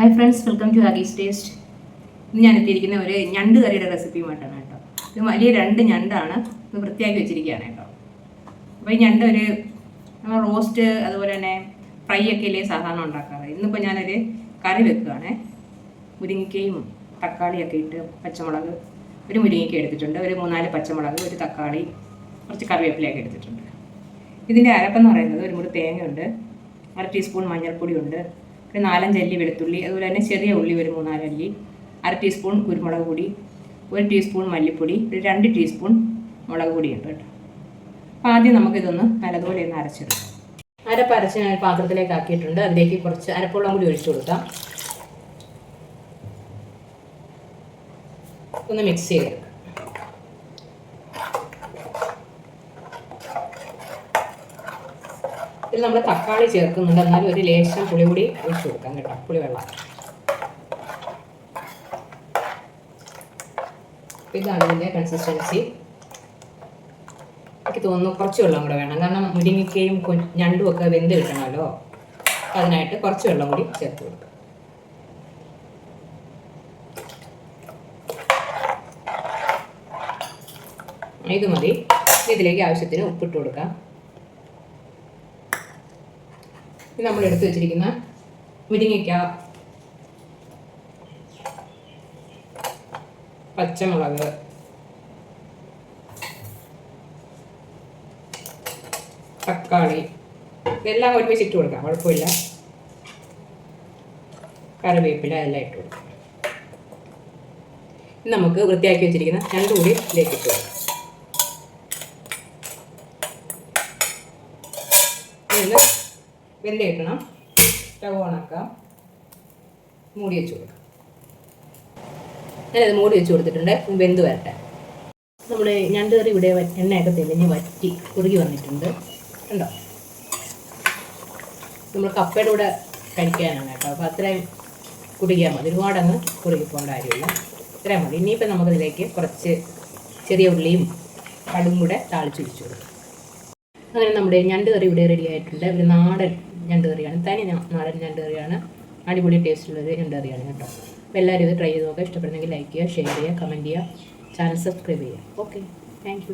Hi friends welcome to ഹഗീസ് taste ഇന്ന് ഞാൻ എത്തിയിരിക്കുന്ന ഒരു ഞണ്ട് കറിയുടെ റെസിപ്പിയുമായിട്ടാണ് കേട്ടോ. ഇത് വലിയ രണ്ട് ഞണ്ടാണ്. ഇത് വൃത്തിയാക്കി വെച്ചിരിക്കുകയാണ് കേട്ടോ. അപ്പോൾ ഈ ഞണ്ട് ഒരു നമ്മൾ റോസ്റ്റ് അതുപോലെ തന്നെ ഫ്രൈ ഒക്കെ അല്ലേ സാധാരണ ഉണ്ടാക്കാറ്. ഇന്നിപ്പോൾ ഞാനൊരു കറി വെക്കുകയാണേ മുരിങ്ങയ്ക്കയും തക്കാളിയൊക്കെ ഇട്ട് പച്ചമുളക് ഒരു മുരിങ്ങയ്ക്ക എടുത്തിട്ടുണ്ട്. ഒരു മൂന്നാൽ പച്ചമുളക് ഒരു തക്കാളി കുറച്ച് കറിവേപ്പിലയൊക്കെ എടുത്തിട്ടുണ്ട്. ഇതിന്റെ അരപ്പെന്ന് പറയുന്നത് ഒരു മുറി തേങ്ങയുണ്ട്. അര ടീസ്പൂൺ മഞ്ഞൾപ്പൊടിയുണ്ട്. ഒരു നാലഞ്ച് അല്ലി വെളുത്തുള്ളി അതുപോലെ തന്നെ ചെറിയ ഉള്ളി ഒരു മൂന്നാലല്ലി അര ടീസ്പൂൺ കുരുമുളക് പൊടി ഒരു ടീസ്പൂൺ മല്ലിപ്പൊടി ഒരു രണ്ട് ടീസ്പൂൺ മുളക് പൊടി ഉണ്ട് കേട്ടോ. അപ്പോൾ ആദ്യം നമുക്കിതൊന്ന് നല്ലതുപോലെ ഒന്ന് അരച്ചെടുക്കാം. അരപ്പ് അരച്ച് ഞാൻ പാത്രത്തിലേക്ക് ആക്കിയിട്ടുണ്ട്. അതിലേക്ക് കുറച്ച് അരപ്പുള്ളം കൂടി ഒഴിച്ചു കൊടുക്കാം. ഒന്ന് മിക്സ് ചെയ്തെടുക്കാം. ഇതിൽ നമ്മൾ തക്കാളി ചേർക്കുന്നുണ്ട്. എന്നാലും ഒരു ലേശം പുളി കൂടി ഒഴിച്ചു കൊടുക്കാം കേട്ടോ. പുളി വെള്ളം. ഇതാണ് ഇതിന്റെ കൺസിസ്റ്റൻസി എനിക്ക് തോന്നുന്നു കുറച്ച് വെള്ളം കൂടെ വേണം. കാരണം മുരിങ്ങയ്ക്കയും ഞണ്ടും ഒക്കെ വെന്ത് കിട്ടണമല്ലോ. അതിനായിട്ട് കുറച്ച് വെള്ളം കൂടി ചേർത്ത് കൊടുക്കാം. ഇത് മതി. ഇതിലേക്ക് ആവശ്യത്തിന് ഉപ്പിട്ട് കൊടുക്കാം. ഇത് നമ്മൾ എടുത്തു വെച്ചിരിക്കുന്ന മുരിങ്ങയ്ക്ക പച്ചമുളക് തക്കാളി ഇതെല്ലാം ഒരുമിച്ച് ഇട്ട് കൊടുക്കാം. കുഴപ്പമില്ല. കറിവേപ്പില എല്ലാം ഇട്ട് കൊടുക്കാം. നമുക്ക് വൃത്തിയാക്കി വെച്ചിരിക്കുന്ന രണ്ടു കൂടി ഇതിലേക്ക് ഇട്ട് കൊടുക്കാം. വെന്ത് കിട്ടണം. സ്റ്റവ് ഓണാക്കാം മൂടി വെച്ച് കൊടുക്കാം. ഞാനത് മൂടി വെച്ച് കൊടുത്തിട്ടുണ്ട്. വെന്ത് വരട്ടെ. നമ്മുടെ ഞണ്ട് കറി ഇവിടെ എണ്ണയൊക്കെ തെളിഞ്ഞ് വറ്റി കുറുകി വന്നിട്ടുണ്ട്. കണ്ടോ? നമ്മൾ കപ്പയുടെ കൂടെ കഴിക്കാനാണ് കേട്ടോ. അപ്പോൾ അത്രയും കുടിക്കാൻ മതി. ഒരുപാടങ്ങ് കുറുകി പോകേണ്ട കാര്യമില്ല. ഇത്രയും മതി. ഇനിയിപ്പോൾ നമുക്കതിലേക്ക് കുറച്ച് ചെറിയ ഉള്ളിയും കടും കൂടെ താളിച്ചൊഴിച്ചു കൊടുക്കാം. അങ്ങനെ നമ്മുടെ ഞണ്ട് കറി ഇവിടെ റെഡി ആയിട്ടുണ്ട്. ഒരു നാടൻ ഞണ്ട് കറിയാണ് തനി നാടൻ ഞണ്ട് കറിയാണ് അടിപൊളി ടേസ്റ്റുള്ളൊരു ഞണ്ട് കറിയാണ് കേട്ടോ. അപ്പോൾ എല്ലാവരും ഇത് ട്രൈ ചെയ്ത് നോക്കുക. ഇഷ്ടപ്പെടുന്നെങ്കിൽ ലൈക്ക് ചെയ്യുക ഷെയർ ചെയ്യുക കമന്റ് ചെയ്യുക ചാനൽ സബ്സ്ക്രൈബ് ചെയ്യുക. Okay thank